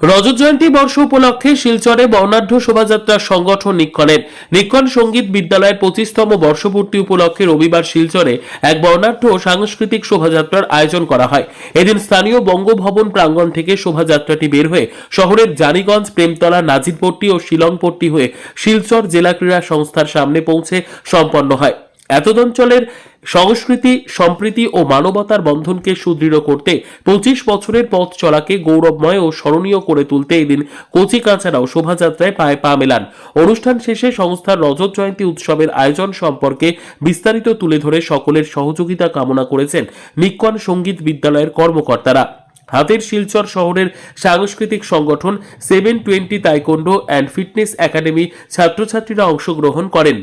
রজত জয়ন্তী বর্ষ উপলক্ষে শিলচরে বর্ণাঢ্য শোভাযাত্রার সংগঠন নিক্ষণের নিক্ষণ সংগীত বিদ্যালয়ের পঁচিশতম বর্ষপূর্তি উপলক্ষে রবিবার শিলচরে এক বর্ণাঢ্য সাংস্কৃতিক শোভাযাত্রার আয়োজন করা হয়। এদিন স্থানীয় বঙ্গভবন প্রাঙ্গণ থেকে শোভাযাত্রাটি বের হয়ে শহরের জানিগঞ্জ, প্রেমতলা, নাজিরপট্টি ও শিলংপট্টি হয়ে শিলচর জেলা ক্রীড়া সংস্থার সামনে পৌঁছে সম্পন্ন হয়। এতদঞ্চলের সংস্কৃতি, সম্প্রীতি ও মানবতার বন্ধনকে সুদৃঢ় করতে পঁচিশ বছরের পথ চলাকে গৌরবময় ও স্মরণীয় করে তুলতে এদিন কচি কাঁচারাও শোভাযাত্রায় পায়ে পা মেলান। অনুষ্ঠান শেষে সংস্থার রজত জয়ন্তী উৎসবের আয়োজন সম্পর্কে বিস্তারিত তুলে ধরে সকলের সহযোগিতা কামনা করেছেন নিক্কন সংগীত বিদ্যালয়ের কর্মকর্তারা। হাতের শিলচর শহরের সাংস্কৃতিক সংগঠন seven twenty taekwondo and fitness academy ছাত্রছাত্রীরা অংশগ্রহণ করেন।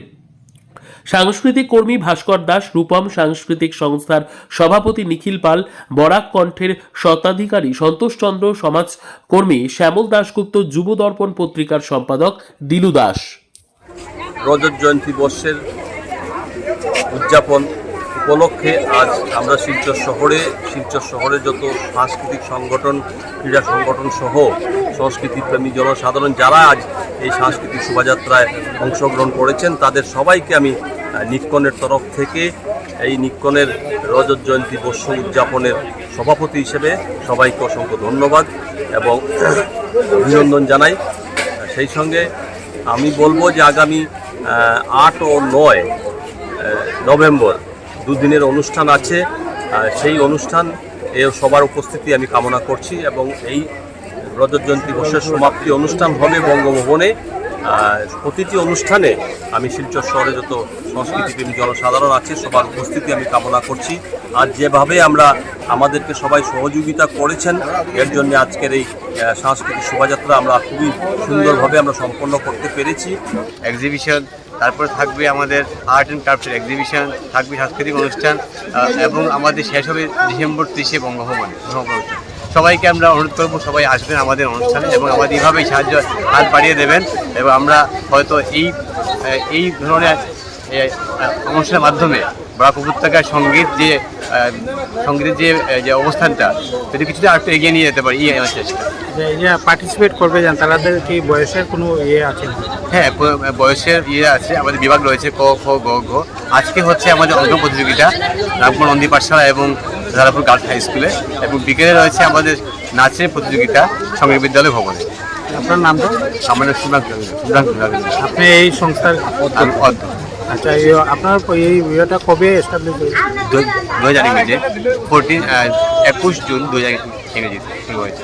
সাংস্কৃতিক কর্মী ভাস্কর দাস, রূপম সাংস্কৃতিক সংস্থার সভাপতি নিখিল পাল, বরাক কণ্ঠের শতাধিকারী সন্তোষচন্দ্র সমাজকর্মী শ্যামল দাশগুপ্ত, যুব দর্পণ পত্রিকার সম্পাদক দিলু দাস। রজত জয়ন্তী বর্ষের উদযাপন উপলক্ষে আজ আমরা শিলচর শহরে শিলচর শহরে যত সাংস্কৃতিক সংগঠন, ক্রীড়া সংগঠন সহ সংস্কৃতি প্রেমী জনসাধারণ যারা আজ এই সাংস্কৃতিক শোভাযাত্রায় অংশগ্রহণ করেছেন, তাদের সবাইকে আমি নিক্কনের তরফ থেকে এই নিক্কনের রজত জয়ন্তী বর্ষ উদযাপনের সভাপতি হিসেবে সবাইকে অসংখ্য ধন্যবাদ এবং অভিনন্দন জানাই। সেই সঙ্গে আমি বলব যে আগামী আট ও নয় নভেম্বর দুদিনের অনুষ্ঠান আছে। সেই অনুষ্ঠান এ সবার উপস্থিতি আমি কামনা করছি এবং এই রজত জয়ন্তী বর্ষের সমাপ্তি অনুষ্ঠান হবে বঙ্গভবনে। প্রতিটি অনুষ্ঠানে আমি শিলচর শহরে যত সংস্কৃতিপ্রেমী জনসাধারণ আছে, সবার উপস্থিতি আমি কামনা করছি। আর যেভাবে আমরা আমাদেরকে সবাই সহযোগিতা করেছেন, এর জন্য আজকের এই সাংস্কৃতিক শোভাযাত্রা আমরা খুবই সুন্দরভাবে আমরা সম্পন্ন করতে পেরেছি। এক্সিবিশন তারপরে থাকবে আমাদের আর্ট অ্যান্ড ক্রাফটের এক্সিবিশন থাকবে সাংস্কৃতিক অনুষ্ঠান এবং আমাদের শেষ হবে ডিসেম্বর ত্রিশে বঙ্গভবনে সবাইকে আমরা অনুরোধ করব সবাই আসবেন আমাদের অনুষ্ঠানে এবং আমাদের এইভাবেই সাহায্য হাত বাড়িয়ে দেবেন এবং আমরা হয়তো এই এই ধরনের অনুষ্ঠানের মাধ্যমে বড় উপত্যকার সংগীত যে সঙ্গীতের যে যে অবস্থানটা যদি কিছুটা আরেকটু এগিয়ে নিয়ে যেতে পারি এই আমার চেষ্টা। পার্টিসিপেট করবে যান তাদের কি বয়সের কোনো ইয়ে আছে? না হ্যাঁ বয়সের ইয়ে আছে আমাদের বিভাগ রয়েছে ক খ গ ঘ। আজকে হচ্ছে আমাদের অঙ্কন প্রতিযোগিতা রামপুর নন্দী পাঠশালা এবং রাজাপুর গার্লস হাই স্কুলে এবং বিকেলে রয়েছে আমাদের নাচের প্রতিযোগিতা সংগীত বিদ্যালয় ভবনে। আপনার নাম তো? আমাদের সুভাষ আপনি এই সংস্থার আচ্ছা এই- আপনার এই ইয়েটা কবে এস্টাবলিশ হয়েছে? দু হাজার ইংরেজি ফোরটিন একুশ জুন দু হাজার ইংরেজি শুরু হয়েছে